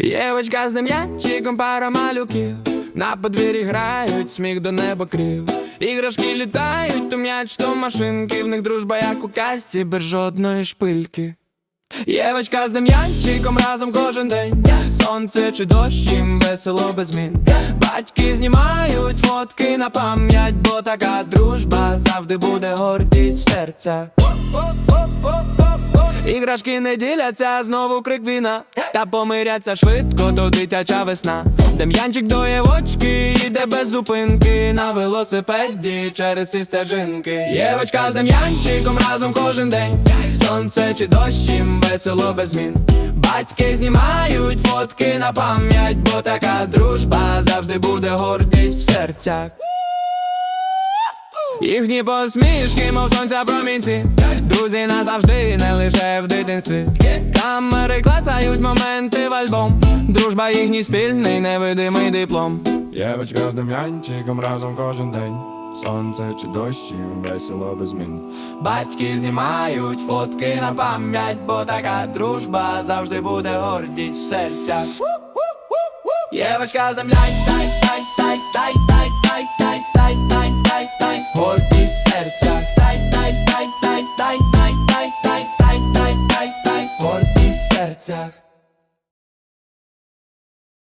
Євочка з м'ячиком пара малюків. На подвір'ї грають, сміх до неба крив. Іграшки літають, то м'яч, то машинки. В них дружба, як у казці, без жодної шпильки. Євочка з дем'янчиком разом кожен день. Сонце чи дощ, їм весело без змін. Батьки знімають фотки на пам'ять, бо така дружба завжди буде гордість в серцях Іграшки не діляться, знову крик війна Та помиряться швидко, то дитяча весна. Дем'янчик до Євочки йде без зупинки. На велосипеді через ці стежинки. Євочка з Дем'янчиком разом кожен день. Сонце чи дощ, їм весело без змін. Батьки знімають фотки на пам'ять, бо така дружба завжди буде гордість в серцях Їхні посмішки, мов сонця промінці. Друзі назавжди, не лише в дитинстві. Камери клацають моменти в альбом. Дружба їхній спільний невидимий диплом. Євочка з дем'янчиком разом кожен день. Сонце чи дощ, їм весело без змін. Батьки знімають фотки на пам'ять, бо така дружба завжди буде гордість в серцях. Євочка земля, тай, тай, тай, тай, тай, серцях